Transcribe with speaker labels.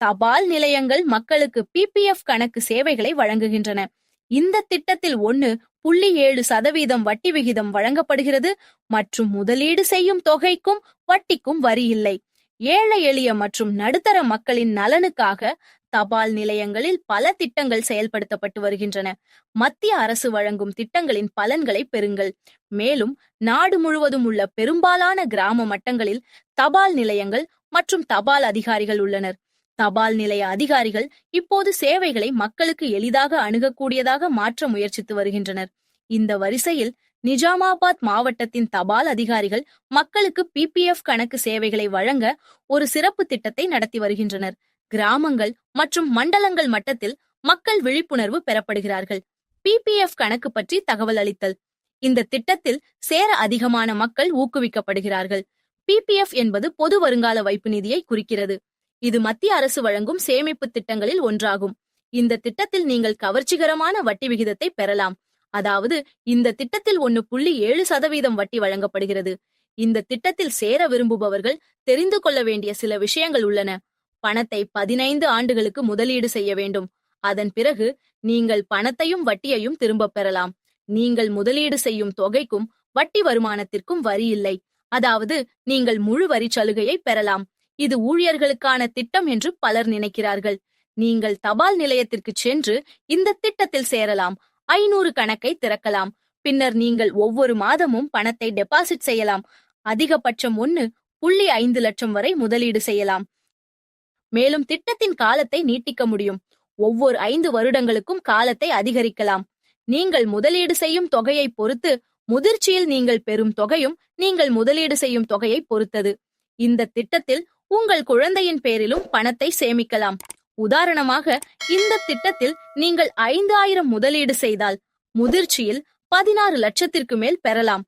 Speaker 1: தபால் நிலையங்கள் மக்களுக்கு பிபிஎஃப் கணக்கு சேவைகளை வழங்குகின்றன. இந்த திட்டத்தில் ஒன்னு புள்ளி ஏழு சதவீதம் வட்டி விகிதம் வழங்கப்படுகிறது. மற்றும் முதலீடு செய்யும் தொகைக்கும் வட்டிக்கும் வரி இல்லை. ஏழை எளிய மற்றும் நடுத்தர மக்களின் நலனுக்காக தபால் நிலையங்களில் பல திட்டங்கள் செயல்படுத்தப்பட்டு வருகின்றன. மத்திய அரசு வழங்கும் திட்டங்களின் பலன்களை பெறுங்கள். மேலும் நாடு முழுவதும் உள்ள பெரும்பாலான கிராம மட்டங்களில் தபால் நிலையங்கள் மற்றும் தபால் அதிகாரிகள் உள்ளனர். தபால் நிலைய அதிகாரிகள் இப்போது சேவைகளை மக்களுக்கு எளிதாக அணுகக்கூடியதாக மாற்ற முயற்சித்து வருகின்றனர். இந்த வரிசையில் நிஜாமாபாத் மாவட்டத்தின் தபால் அதிகாரிகள் மக்களுக்கு பிபிஎஃப் கணக்கு சேவைகளை வழங்க ஒரு சிறப்பு திட்டத்தை நடத்தி வருகின்றனர். கிராமங்கள் மற்றும் மண்டலங்கள் மட்டத்தில் மக்கள் விழிப்புணர்வு பெறப்படுகிறார்கள். பிபிஎஃப் கணக்கு பற்றி தகவல் அளித்தல். இந்த திட்டத்தில் சேர அதிகமான மக்கள் ஊக்குவிக்கப்படுகிறார்கள். பிபிஎஃப் என்பது பொது வருங்கால வைப்பு நிதியை குறிக்கிறது. இது மத்திய அரசு வழங்கும் சேமிப்பு திட்டங்களில் ஒன்றாகும். இந்த திட்டத்தில் நீங்கள் கவர்ச்சிகரமான வட்டி விகிதத்தை பெறலாம். அதாவது இந்த திட்டத்தில் ஒன்னு புள்ளி ஏழு சதவீதம் வட்டி வழங்கப்படுகிறது. இந்த திட்டத்தில் சேர விரும்புபவர்கள் தெரிந்து கொள்ள வேண்டிய சில விஷயங்கள் உள்ளன. பணத்தை பதினைந்து ஆண்டுகளுக்கு முதலீடு செய்ய வேண்டும். அதன் பிறகு நீங்கள் பணத்தையும் வட்டியையும் திரும்பப் பெறலாம். நீங்கள் முதலீடு செய்யும் தொகைக்கும் வட்டி வருமானத்திற்கும் வரி இல்லை. அதாவது நீங்கள் முழு வரி சலுகையை பெறலாம். இது ஊழியர்களுக்கான திட்டம் என்று பலர் நினைக்கிறார்கள். நீங்கள் தபால் நிலையத்திற்கு சென்று இந்த திட்டத்தில் சேரலாம். ஐநூறு கணக்கை திறக்கலாம். பின்னர் நீங்கள் ஒவ்வொரு மாதமும் பணத்தை டெபாசிட் செய்யலாம். அதிகபட்சம் ஒன்னு புள்ளி ஐந்து லட்சம் வரை முதலீடு செய்யலாம். மேலும் திட்டத்தின் காலத்தை நீட்டிக்க முடியும். ஒவ்வொரு ஐந்து வருடங்களுக்கும் காலத்தை அதிகரிக்கலாம். நீங்கள் முதலீடு செய்யும் தொகையை பொறுத்து முதிர்ச்சியில் நீங்கள் பெறும் தொகையும் நீங்கள் முதலீடு செய்யும் தொகையை பொறுத்தது. இந்த திட்டத்தில் உங்கள் குழந்தையின் பேரிலும் பணத்தை சேமிக்கலாம். உதாரணமாக இந்த திட்டத்தில் நீங்கள் ஐந்து ஆயிரம் முதலீடு செய்தால் முதிர்ச்சியில் பதினாறு லட்சத்திற்கு மேல் பெறலாம்.